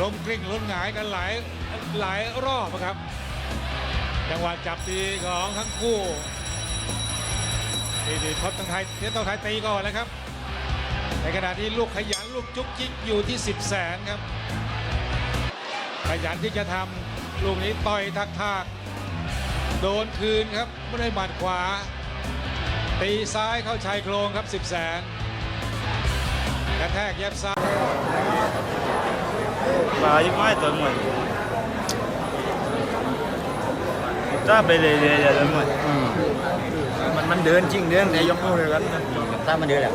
ล้มกลิ้งล้มหงายกันหลายหลายรอบครับ จังหวะจับตีของทั้งคู่นี่ดีท็อปต้งไทยเทสต้องไทยตีก่อนแล้วครับ ในขณะที่ลูกขยันลูกจุกจิกอยู่ที่ 10 แสนครับ ขยันที่จะทำลูกนี้ต่อยทักทากโดนคืนครับไม่ได้หมัดขวา ตีซ้ายเข้าชายโครงครับ 10 แสนกระแทกเย็บซ้าย มายิ่งไม่ตัวหมดถ้าไปเรื่อยๆเลยหมดมันมันเดินจริงเดินแต่ยกมือเลยกันถ้ามันเดินแหละ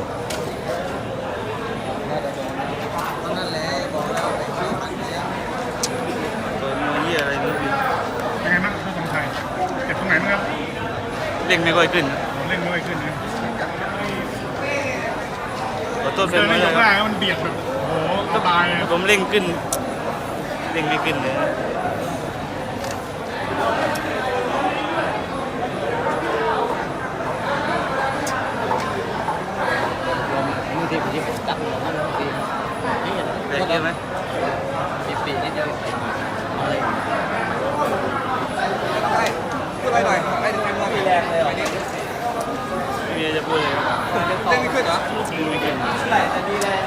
ตัวมือยี่อะไรไม่รู้เป็นไงบ้างทั้งสองไทยเจ็บตรงไหนบ้างครับเร่งไม่ค่อยขึ้นผมเล่นไม่ค่อยขึ้นนะขอโทษแฟเดินนไม่ในยได้กคแรรับกมันเบียดแบบ โอ้โหสบายอะผมเร่งขึ้น เร่งไม่ขึ้นเลยบางทีบางทีจับหัวมันบางทีนี่ได้เยอะไหมปีปีนิดเดียวอะไรไปหน่อยไปถึงแรงมีแรงเลยไม่มีอะไรจะพูดเลยครับเล่นไม่ขึ้นเหรอเร่งไม่ขึ้นไหลแต่ดีแรง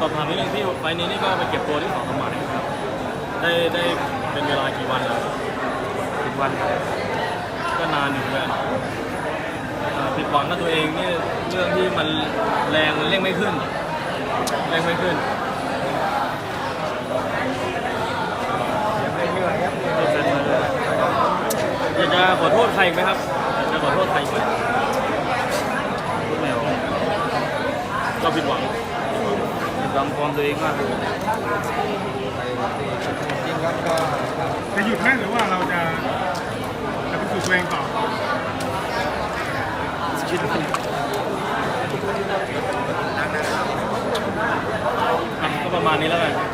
สอบ ถามนิดนึงพี่ไฟล์นี้นี่ก็ไปเก็บตัวที่สองสมัยครับ ได้ได้เป็นเวลากี่วันแล้วสิบวันก็นานอยู่เหมือนกันเอ่อผิดหวังกับตัวเองนี่เรื่องที่มันแรงมันเร่งไม่ขึ้นเร่งไม่ขึ้นโทษแฟนมาเลยอยากจะขอโทษใครอีกไหมครับอยากจะขอโทษใครอีกไหม พูดไม่ออก ก็ผิดหวัง ผิดหวังความตัวเองมากเลยจะหยุดไหมหรือว่าเราจะจะไปฝึกตัวเองต่อคิดว่าอะก็ประมาณนี้แล้วกัน